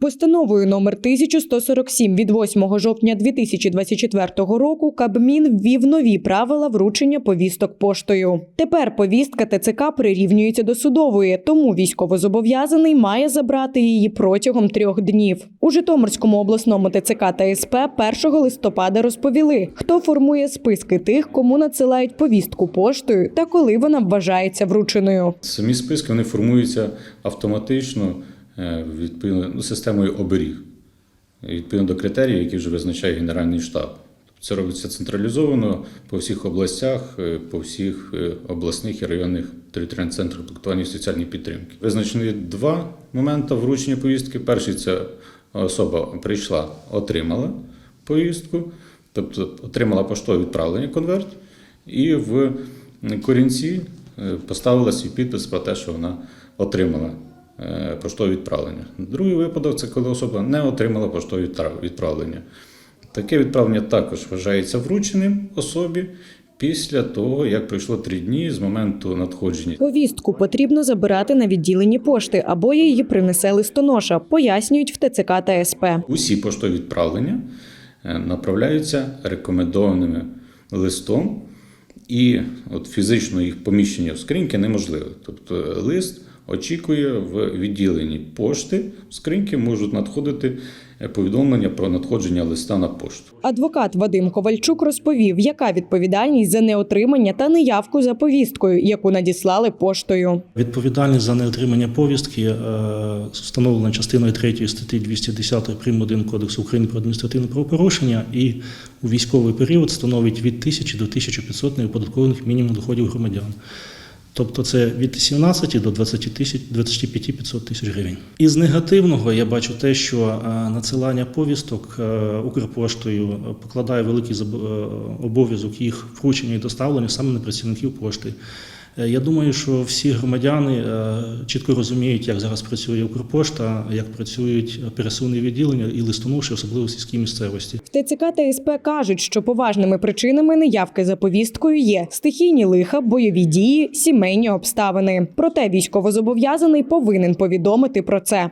Постановою номер 1147 від 8 жовтня 2024 року Кабмін ввів нові правила вручення повісток поштою. Тепер повістка ТЦК прирівнюється до судової, тому військовозобов'язаний має забрати її протягом трьох днів. У Житомирському обласному ТЦК та СП 1 листопада розповіли, хто формує списки тих, кому надсилають повістку поштою та коли вона вважається врученою. Самі списки вони формуються автоматично відповідно ну, системою оберіг, відповідно до критеріїв, які вже визначає Генеральний штаб. Тобто Це робиться централізовано по всіх областях, е, по всіх е, обласних і районних територіальних центрах комплектування і соціальної підтримки. Визначені два моменти вручення повістки. Перший це особа прийшла, отримала повістку, тобто отримала поштове відправлення конверт, і в корінці е, поставила свій підпис про те, що вона отримала е, поштове відправлення. Другий випадок це коли особа не отримала поштове відправлення. Таке відправлення також вважається врученим особі після того, як пройшло три дні з моменту надходження. Повістку потрібно забирати на відділенні пошти або її принесе листоноша, пояснюють в ТЦК та СП. Усі поштові відправлення е, направляються рекомендованими листом, і от фізично їх поміщення в скриньки неможливо. Тобто е, лист очікує в відділенні пошти. В скриньки можуть надходити е, повідомлення про надходження листа на пошту. Адвокат Вадим Ковальчук розповів, яка відповідальність за неотримання та неявку за повісткою, яку надіслали поштою. Відповідальність за неотримання повістки е, встановлена частиною 3 статті 210 прим. 1 Кодексу України про адміністративне правопорушення і у військовий період становить від 1000 до 1500 неоподаткованих мінімум доходів громадян. Тобто це від 17 до 20 тисяч 25 500 тисяч гривень. Із негативного я бачу те, що е, надсилання повісток е, Укрпоштою покладає великий е, обов'язок їх вручення і доставлення саме на працівників пошти. Е, Я думаю, що всі громадяни е, чітко розуміють, як зараз працює Укрпошта, як працюють пересувні відділення і листонуші, особливо в сільській місцевості. В ТЦК та СП кажуть, що поважними причинами неявки за повісткою є стихійні лиха, бойові дії, сімейні обставини. Проте військовозобов'язаний повинен повідомити про це.